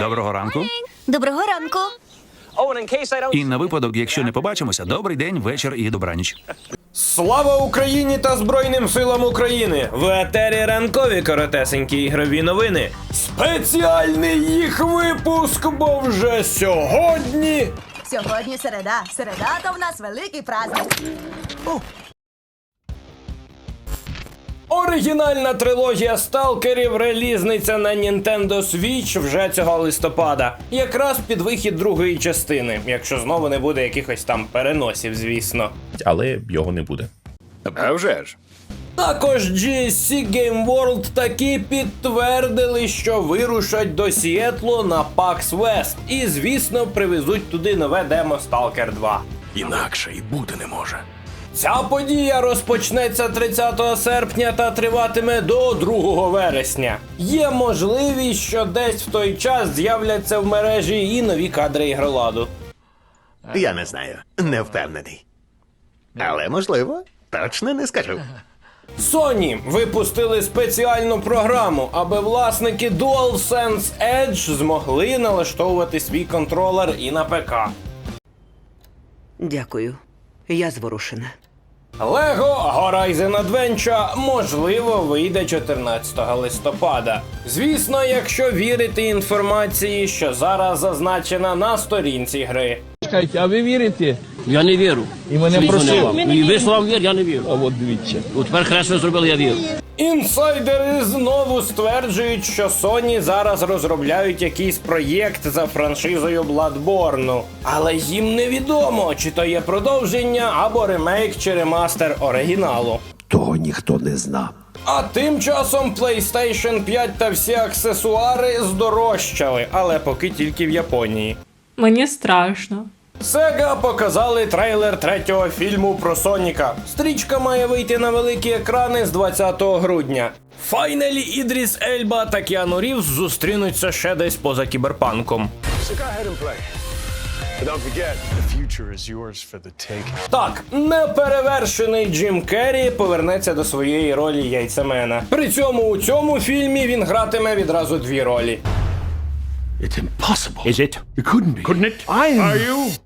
Доброго ранку. Доброго ранку. І на випадок, якщо не побачимося, добрий день, вечір і добраніч. Слава Україні та Збройним силам України! В етері ранкові коротесенькі ігрові новини. Спеціальний їх випуск, бо вже сьогодні. Сьогодні середа. Середа то в нас великий праздник. Оригінальна трилогія сталкерів релізниця на Nintendo Switch вже цього листопада. Якраз під вихід другої частини, якщо знову не буде якихось там переносів, звісно. але його не буде. А вже ж. Також GSC Game World таки підтвердили, що вирушать до Сіетлу на PAX West. І, звісно, привезуть туди нове демо Stalker 2. Інакше і бути не може. Ця подія розпочнеться 30 серпня та триватиме до 2 вересня. Є можливість, що десь в той час з'являться в мережі і нові кадри ігроладу. Я не знаю, не впевнений. Але можливо, точно не скажу. Sony випустили спеціальну програму, аби власники DualSense Edge змогли налаштовувати свій контролер і на ПК. Дякую. Я зворушена. Lego Horizon Adventure можливо вийде 14 листопада. Звісно, якщо вірити інформації, що зараз зазначена на сторінці гри. Чекайте, а ви вірите? Я не вірю. І мене просили. І ви словам вір, я не вірю. А от дивіться. От тепер хресно зробили, я вірю. Інсайдери знову стверджують, що Sony зараз розробляють якийсь проєкт за франшизою Bloodborne. Але їм невідомо, чи то є продовження або ремейк чи ремастер оригіналу. Того ніхто не знав. А тим часом PlayStation 5 та всі аксесуари здорожчали, але поки тільки в Японії. Мені страшно. Sega показали трейлер третього фільму про Соніка. Стрічка має вийти на великі екрани з 20 грудня. Файнелі Ідріс Ельба та Кіану Рівз зустрінуться ще десь поза кіберпанком. Так, неперевершений Джим Керрі повернеться до своєї ролі яйцемена. При цьому у цьому фільмі він гратиме відразу дві ролі. It's impossible. Is it? It couldn't be. Couldn't it? I am. Are you?